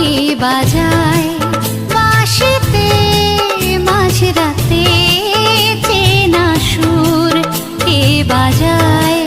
কে বাজায়। বাঁশিতে মাঝরাতে চেনা সুর কে বাজায়।